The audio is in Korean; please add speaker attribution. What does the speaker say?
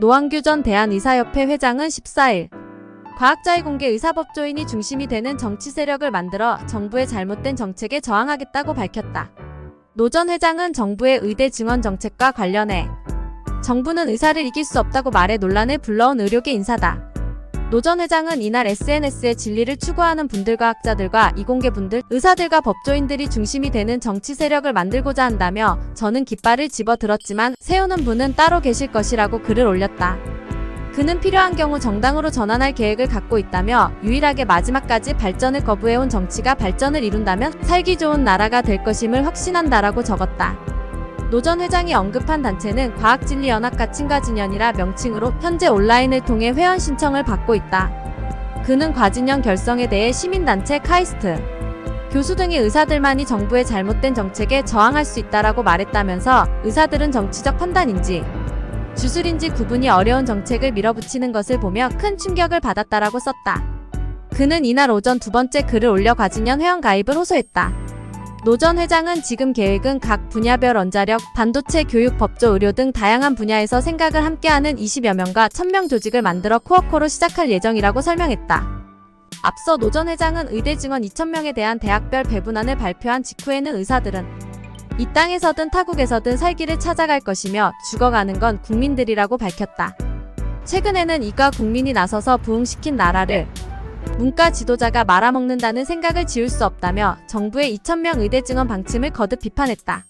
Speaker 1: 노한규 전 대한의사협회 회장은 14일 과학자의 공개 의사법조인이 중심이 되는 정치 세력을 만들어 정부의 잘못된 정책에 저항하겠다고 밝혔다. 노 전 회장은 정부의 의대 증원 정책과 관련해 정부는 의사를 이길 수 없다고 말해 논란을 불러온 의료계 인사다. 노 전 회장은 이날 SNS에 진리를 추구하는 분들과 학자들과 이공계분들, 의사들과 법조인들이 중심이 되는 정치 세력을 만들고자 한다며 저는 깃발을 집어 들었지만 세우는 분은 따로 계실 것이라고 글을 올렸다. 그는 필요한 경우 정당으로 전환할 계획을 갖고 있다며 유일하게 마지막까지 발전을 거부해온 정치가 발전을 이룬다면 살기 좋은 나라가 될 것임을 확신한다라고 적었다. 노 전 회장이 언급한 단체는 과학진리연합가친과진연이라 명칭으로 현재 온라인을 통해 회원 신청을 받고 있다. 그는 과진연 결성에 대해 시민단체 카이스트, 교수 등의 의사들만이 정부의 잘못된 정책에 저항할 수 있다라고 말했다면서 의사들은 정치적 판단인지 주술인지 구분이 어려운 정책을 밀어붙이는 것을 보며 큰 충격을 받았다라고 썼다. 그는 이날 오전 두 번째 글을 올려 과진연 회원 가입을 호소했다. 노 전 회장은 지금 계획은 각 분야별 원자력, 반도체, 교육, 법조, 의료 등 다양한 분야에서 생각을 함께하는 20여 명과 1000명 조직을 만들어 코어코로 시작할 예정이라고 설명했다. 앞서 노 전 회장은 의대 증원 2,000명에 대한 대학별 배분안을 발표한 직후에는 의사들은 이 땅에서든 타국에서든 살기를 찾아갈 것이며 죽어가는 건 국민들이라고 밝혔다. 최근에는 이가 국민이 나서서 부흥시킨 나라를 문과 지도자가 말아먹는다는 생각을 지울 수 없다며 정부의 2,000명 의대 증원 방침을 거듭 비판했다.